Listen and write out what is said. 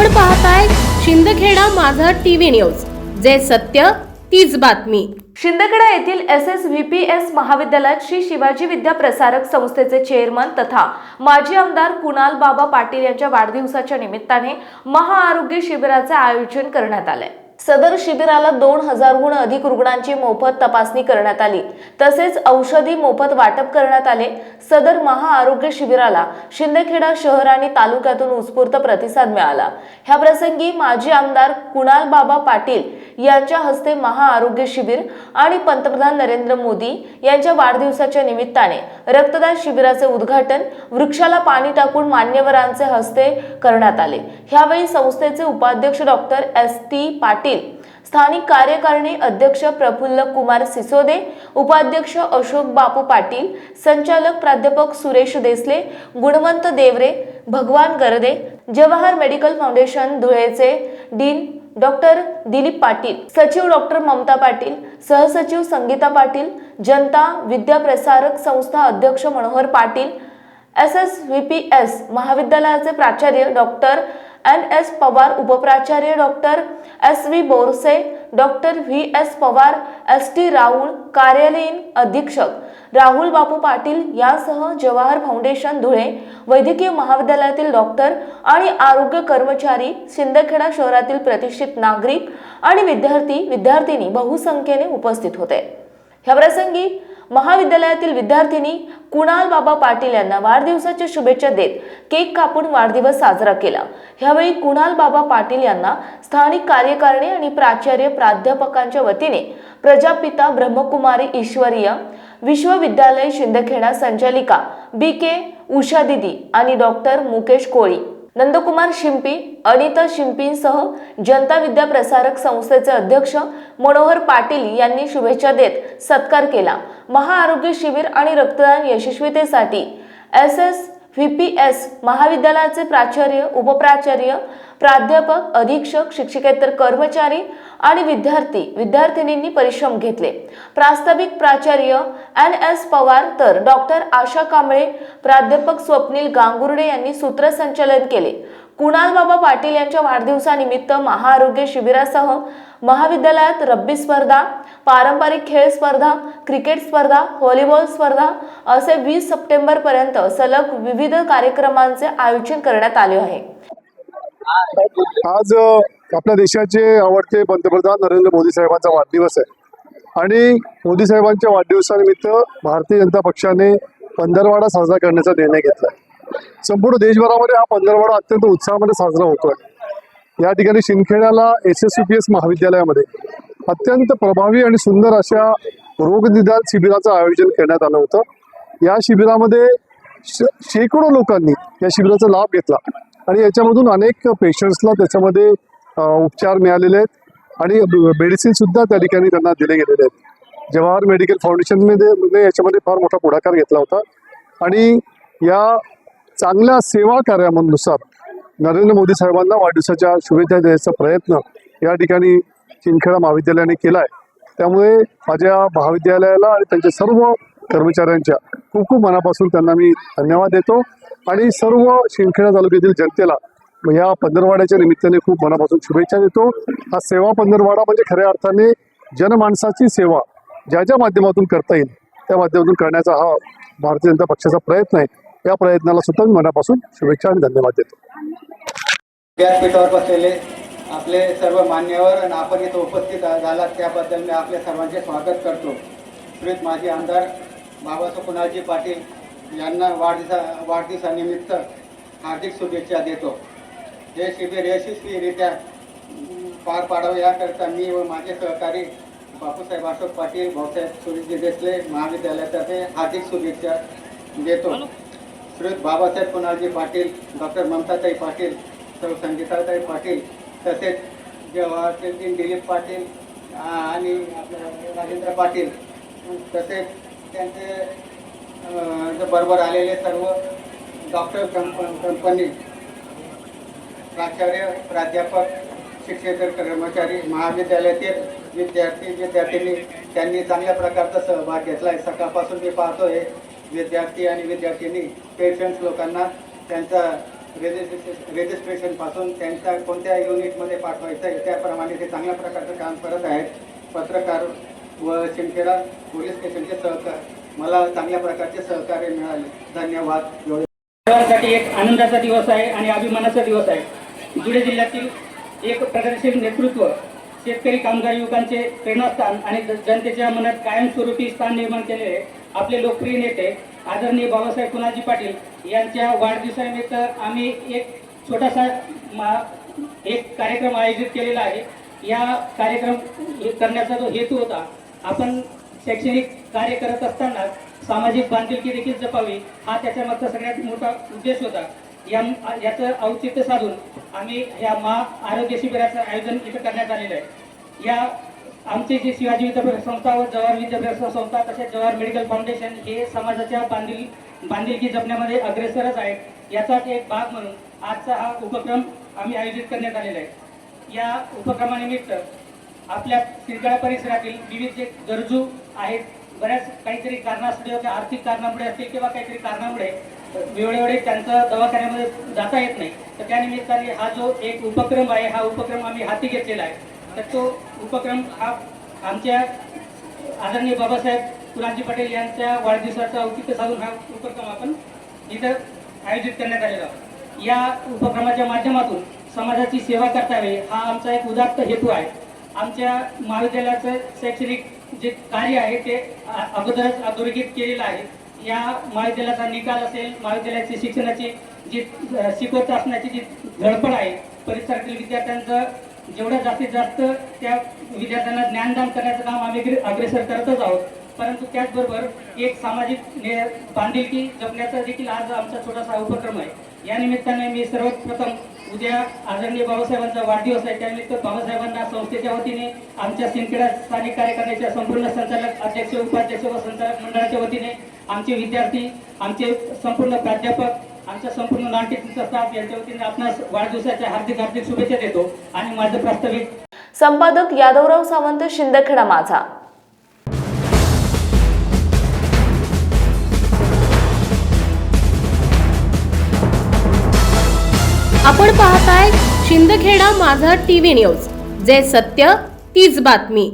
आपण पाहताय शिंदखेडा माझा टीव्ही न्यूज. जे सत्य तीच बातमी. शिंदखेडा येथील S S V P S महाविद्यालयात श्री शिवाजी विद्या प्रसारक संस्थेचे चेअरमन तथा माजी आमदार कुणाल बाबा पाटील यांच्या वाढदिवसाच्या निमित्ताने महाआरोग्य शिबिराचे आयोजन करण्यात आले. सदर शिबिराला दोन हजारहून अधिक रुग्णांची मोफत तपासणी करण्यात आली. तसेच औषधी मोफत वाटप करण्यात आले. सदर महाआरोग्य शिबिराला शिंदखेडा शहर आणि तालुक्यातून उत्स्फूर्त प्रतिसाद मिळाला. ह्या प्रसंगी माजी आमदार कुणाल बाबा पाटील यांच्या हस्ते महाआरोग्य शिबिर आणि पंतप्रधान नरेंद्र मोदी यांच्या वाढदिवसाच्या निमित्ताने रक्तदान शिबिराचे उद्घाटन वृक्षाला पाणी टाकून मान्यवरांचे हस्ते करण्यात आले. ह्यावेळी संस्थेचे उपाध्यक्ष डॉक्टर एस टी पाटील स्थानिक कार्यकारिणी अध्यक्ष प्रफुल्ल कुमार सिसोदे उपाध्यक्ष अशोक बापू पाटील संचालक प्राध्यापक सुरेश देसले गुणवंत देवरे भगवान गर्दे जवाहर मेडिकल फाउंडेशन धुळेचे डीन डॉक्टर दिलीप पाटील सचिव डॉक्टर ममता पाटील सहसचिव संगीता पाटील जनता विद्याप्रसारक संस्था अध्यक्ष Manohar Patil S S V P S महाविद्यालयाचे प्राचार्य doctor N S Pawar उपप्राचार्य doctor S V Borse doctor V S Pawar S T Rahul कार्यालयीन अधीक्षक राहुल बापू पाटील यासह जवाहर फाउंडेशन धुळे वैद्यकीय महाविद्यालयातील डॉक्टर आणि आरोग्य कर्मचारी शिंदखेडा शहरातील प्रतिष्ठित नागरिक आणि विद्यार्थी विद्यार्थिनी बहुसंख्येने उपस्थित होते. ह्या प्रसंगी महाविद्यालयातील विद्यार्थिनी कुणाल बाबा पाटील यांना वाढदिवसाच्या शुभेच्छा देत केक कापून वाढदिवस साजरा केला. ह्यावेळी कुणाल बाबा पाटील यांना स्थानिक कार्यकारिणी आणि प्राचार्य प्राध्यापकांच्या वतीने प्रजापिता ब्रह्मकुमारी ईश्वरीय विश्वविद्यालय शिंदखेडा संचालिका बी के उषा दिदी आणि डॉक्टर मुकेश कोळी नंदकुमार शिंपी अनिता शिंपींसह जनता विद्या प्रसारक संस्थेचे अध्यक्ष मनोहर पाटील यांनी शुभेच्छा देत सत्कार केला. महाआरोग्य शिबिर आणि रक्तदान यशस्वीतेसाठी S S V P S महाविद्यालयाचे प्राचार्य उपप्राचार्य प्राध्यापक अधीक्षक शिक्षकेतर कर्मचारी आणि विद्यार्थी विद्यार्थिनींनी परिश्रम घेतले. प्रास्ताविक प्राचार्य एन एस पवार तर डॉक्टर आशा कांबळे प्राध्यापक स्वप्नील गांगुर्डे यांनी सूत्रसंचालन केले. कुणाल बाबा पाटील यांच्या वाढदिवसानिमित्त महाआरोग्य शिबिरासह महाविद्यालयात रब्बी स्पर्धा पारंपरिक खेळ स्पर्धा क्रिकेट स्पर्धा व्हॉलीबॉल स्पर्धा असे वीस सप्टेंबर पर्यंत सलग विविध कार्यक्रमांचे आयोजन करण्यात आले आहे. आज आपल्या देशाचे आवडते पंतप्रधान नरेंद्र मोदी साहेबांचा वाढदिवस आहे. आणि मोदी साहेबांच्या वाढदिवसानिमित्त भारतीय जनता पक्षाने पंधरवाडा साजरा करण्याचा निर्णय घेतला संपूर्ण देशभरामध्ये हा पंधरवाडा अत्यंत उत्साहामध्ये साजरा होतोय. या ठिकाणी शिंदखेड्याला एस एस पी एस महाविद्यालयामध्ये अत्यंत प्रभावी आणि सुंदर अशा रोगनिदान शिबिराचं आयोजन करण्यात आलं होतं. या शिबिरामध्ये श- शेकडो लोकांनी या शिबिराचा लाभ घेतला आणि याच्यामधून अनेक पेशंट्सला त्याच्यामध्ये उपचार मिळालेले आहेत आणि मेडिसिन सुद्धा त्या ठिकाणी त्यांना दिले गेलेले आहेत. जवाहर मेडिकल फाउंडेशनमध्ये याच्यामध्ये फार मोठा पुढाकार घेतला होता. आणि या चांगल्या सेवा कार्यानुसार नरेंद्र मोदी साहेबांना वाढदिवसाच्या शुभेच्छा द्यायचा प्रयत्न या ठिकाणी चिंखेडा महाविद्यालयाने केला आहे त्यामुळे माझ्या महाविद्यालयाला आणि त्यांच्या सर्व कर्मचाऱ्यांच्या खूप खूप मनापासून त्यांना मी धन्यवाद देतो. आणि सर्व शिंदखेडा तालुक्यातील जनतेला या पंधरवाड्याच्या निमित्ताने खूप मनापासून शुभेच्छा देतो. हा सेवा पंधरवाडा म्हणजे खऱ्या अर्थाने जनमाणसाची सेवा ज्या ज्या माध्यमातून करता येईल त्या माध्यमातून करण्याचा हा भारतीय जनता पक्षाचा प्रयत्न आहे. या प्रयत्नाला सुद्धा मी मनापासून शुभेच्छा आणि धन्यवाद देतो. व्यासपीठावर बसलेले आपले सर्व मान्यवर आणि आपण इथं उपस्थित झालात त्याबद्दल मी आपल्या सर्वांचे स्वागत करतो. श्रीत माजी आमदार बाबासाहेब कुणालजी पाटील यांना वाढदिवसा वाढदिवसानिमित्त हार्दिक शुभेच्छा देतो. हे शिबिर यशस्वीरित्या पार पाडावे याकरता मी व माझे सहकारी बापूसाहेब अशोक पाटील भाऊसाहेब सुरेशजी देसले महाविद्यालयातर्फे हार्दिक शुभेच्छा देतो. श्रीयुत बाबासाहेब पुनाजी पाटील डॉक्टर ममताताई पाटील सौ संगीताताई पाटील तसेच जवाहरलाल दिलीप पाटील आणि आपलं राजेंद्र पाटील तसेच त्यांचे बरोबर आलेले सर्व डॉक्टर कंप कंपनी प्राचार्य प्राध्यापक शिक्षकेतर कर्मचारी महाविद्यालयातील विद्यार्थी विद्यार्थिनी त्यांनी चांगल्या प्रकारचा सहभाग घेतला आहे सकाळपासून मी पाहतो आहे विद्यार्थी आणि विद्यार्थिनी पेशंट्स लोकांना त्यांचा रेजिस्ट्रेशन रेजिस्ट्रेशनपासून त्यांच्या कोणत्या युनिटमध्ये पाठवायचं आहे त्याप्रमाणे ते चांगल्या प्रकारचं काम करत आहेत. पत्रकार व शिंदखेडा पोलीस स्टेशनचे सहकार मला चांगल्या प्रकारचे सहकार्य मिळाले. धन्यवाद. एवढे एक आनंदाचा दिवस आहे आणि अभिमानाचा दिवस आहे. धुळे जिल्ह्यातील एक प्रगतशील नेतृत्व शेतकरी कामगार युवकांचे प्रेरणास्थान आणि जनतेच्या मनात कायमस्वरूपी स्थान निर्माण केले आहे. आपले लोकप्रिय नेते आदरणीय बाबासाहेब कुणाजी पाटील यांच्या वाढदिवसानिमित्त आम्ही एक छोटासा मा एक कार्यक्रम आयोजित केलेला आहे. या कार्यक्रम करण्याचा जो हेतू होता आपण शैक्षणिक कार्य करत असताना सामाजिक बांधिलकी देखील जपावी हा त्याच्यामागचा सगळ्यात मोठा उद्देश होता. या याचं औचित्य साधून आम्ही या महा आरोग्य शिबिराचं आयोजन इथं करण्यात आलेलं आहे. या आमचे जे शिवाजी विद्यापीठ संस्था व जवाहर विद्यापीठ संस्था तसेच जवाहर मेडिकल फाउंडेशन हे समाजाच्या बांधील बांधिलकी जपण्यामध्ये अग्रेसरच आहेत. याचाच एक भाग म्हणून आजचा हा उपक्रम आम्ही आयोजित करण्यात आलेला आहे. या उपक्रमानिमित्त आपल्या सिरगाळा परिसरातील विविध जे गरजू आहेत बऱ्याच काहीतरी कारणास्तव किंवा आर्थिक कारणामुळे असतील किंवा काहीतरी कारणामुळे वेळोवेळी त्यांचं दवाखान्यामध्ये जाता येत नाही. तर त्या निमित्ताने हा जो एक उपक्रम आहे हा उपक्रम आम्ही हाती घेतलेला आहे. तर तो उपक्रम हा आमच्या आदरणीय बाबासाहेब कुराजी पटेल यांच्या वाढदिवसाचं औचित्य साधून हा उपक्रम आपण इथं आयोजित करण्यात आलेला आहोत. या उपक्रमाच्या माध्यमातून समाजाची सेवा करतावे हा आमचा एक उदात्त हेतू आहे. आमच्या महाविद्यालयाचं शैक्षणिक जे कार्य आहे ते अगोदरच अधोरेखित केलेलं आहे. या महाविद्यालयाचा निकाल असेल महाविद्यालयाची शिक्षणाची जी शिकवत असण्याची जी धडपड आहे परिसरातील विद्यार्थ्यांचं जेवढ्या जास्तीत जास्त त्या विद्यार्थ्यांना ज्ञानदान करण्याचं काम आम्ही अग्रेसर करतच आहोत. परंतु त्याचबरोबर एक सामाजिक बांधिलकी जपण्याचा देखील आज आमचा छोटासा उपक्रम आहे. या निमित्ताने मी सर्वप्रथम उद्या आदरणीय बाबासाहेबांचा वाढदिवस आहे. त्यानिमित्त बाबासाहेबांना संस्थेच्या वतीने आमच्या सिंदखेडा स्थानिक कार्यकारिणीच्या संपूर्ण संचालक अध्यक्ष उपाध्यक्ष व संचालक मंडळाच्या वतीने आमचे विद्यार्थी आमचे संपूर्ण प्राध्यापक आमच्या संपूर्ण नॉन टीचिंगचा स्टाफ यांच्या वतीने आपणास वाढदिवसाच्या हार्दिक हार्दिक शुभेच्छा देतो आणि माझं प्रास्ताविक संपादक यादवराव सावंत शिंदखेडा माझा. आपण पाहताय शिंदखेडा माझा टीव्ही न्यूज जे सत्य तीच बातमी.